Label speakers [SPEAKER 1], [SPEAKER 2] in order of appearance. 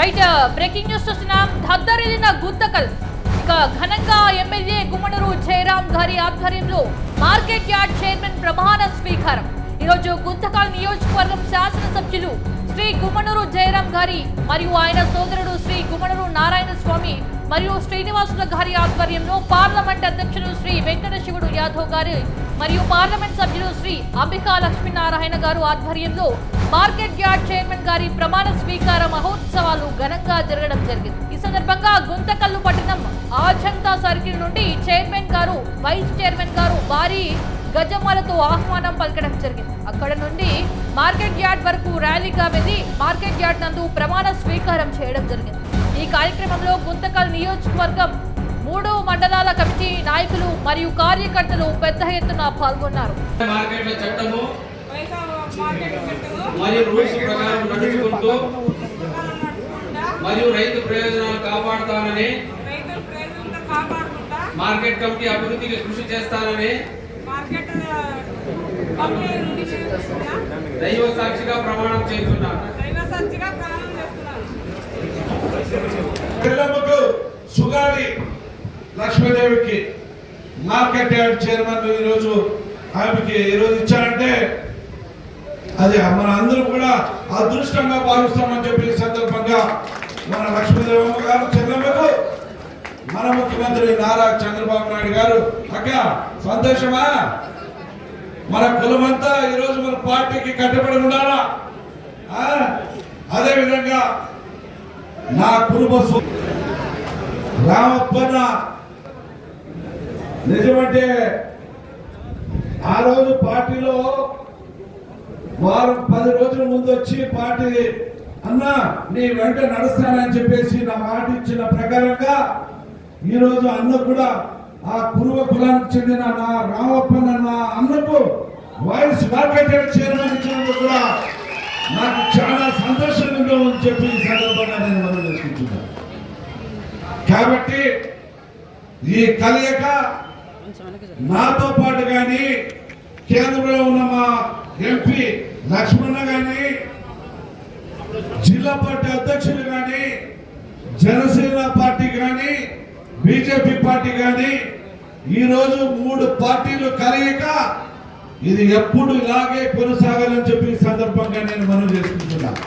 [SPEAKER 1] Right breaking news చూస్తున్నాం. దద్దరిల్లిన గుంతకల్ ఇక ఘనంగా ఎమ్మెల్యే గుమ్మనూరు జయరాం గారి ఆధ్వర్యంలో మార్కెట్ యార్డ్ చైర్మన్ ప్రమాణ స్వీకారం. ఈరోజు గుంతకల్ నియోజకవర్గం శాసనసభ్యులు శ్రీ గుమ్మడూరు జయరాం గారి మరియు ఆయన సోదరుడు శ్రీ గుమ్మడూరు నారాయణ స్వామి మరియు శ్రీనివాసుల గారి ఆధ్వర్యంలో పార్లమెంట్ అధ్యక్షుడు శ్రీ వెంకట శివుడు యాదవ్ గారు మరియు పార్లమెంట్ సభ్యులు శ్రీ అంబికా లక్ష్మీనారాయణ గారు ఆధ్వర్యంలో మార్కెట్ యార్డ్ చైర్మన్ గారి ప్రమాణ స్వీకార మహోత్సవాలు ఘనంగా జరగడం జరిగింది. ఈ సందర్భంగా గుంతకల్లు పట్టణం ఆజంతా సర్కిల్ నుండి చైర్మన్ గారు వైస్ చైర్మన్ గారు భారీ గజమాలతో ఆహ్వానం పలకడం జరిగింది. అక్కడ నుండి మార్కెట్ యార్డ్ వరకు ర్యాలీగా వెళ్ళి మార్కెట్ యార్డ్ నందు ప్రమాణ స్వీకారం చేయడం జరిగింది. ఈ కార్యక్రమంలో గుంతకల్ నియోజకవర్గం మూడు మండలాల కమిటీ నాయకులు మరియు కార్యకర్తలు పెద్ద ఎత్తున పాల్గొన్నారు.
[SPEAKER 2] మరియు రూల్స్ ప్రకారం నడుచుకుంటూ
[SPEAKER 3] నడుచుకుంటా
[SPEAKER 2] మరియు రైతు ప్రయోజనాలు కాపాడుతానని మార్కెట్ కమిటీ అభివృద్ధికి కృషి చేస్తానని దైవ సాక్షిగా ప్రమాణం చేస్తున్నాను.
[SPEAKER 4] పిల్లమ్మకు సుగాలి లక్ష్మీదేవికి మార్కెట్ యార్డ్ చైర్మన్ ఈరోజు ఆమెకి ఈరోజు ఇచ్చారంటే అది మన అందరూ కూడా అదృష్టంగా భావిస్తామని చెప్పి సందర్భంగా మన లక్ష్మీదేవమ్మ గారు చెల్లెమ్మకు మన ముఖ్యమంత్రి నారా చంద్రబాబు నాయుడు గారు. అక్క సంతోషమా? మన కులమంతా ఈరోజు మన పార్టీకి కట్టుబడి ఉండాలా? ఆ? నా కుటుంబ రామప్పన్న. నిజమంటే ఆ రోజు పార్టీలో వారం పది రోజుల ముందు వచ్చి పార్టీ అన్నా నీ వెంట నడుస్తానని చెప్పేసి నా మాట ఇచ్చిన ప్రకారంగా ఈ రోజు అన్న కూడా ఆ కురువ కులానికి చెందిన నా రామప్పన్న నా అన్నకు వాయిస్ మార్కెట్ చైర్మన్ ఇచ్చినందుకు కూడా నాకు చాలా సంతోషంగా ఉందని చెప్పి సందర్భంగా నేను చెప్తున్నారు కాబట్టి ఈ కలయిక నాతో పాటు కానీ కేంద్రంలో ఉన్న మా ఎంపీ లక్ష్మణ గాని జిల్లా పార్టీ అధ్యక్షులు కానీ జనసేన పార్టీ కానీ బీజేపీ పార్టీ కానీ ఈ రోజు మూడు పార్టీలు కలయిక ఇది ఎప్పుడు ఇలాగే కొనసాగాలని చెప్పి సందర్భంగా నేను మనం చేసుకుంటున్నాను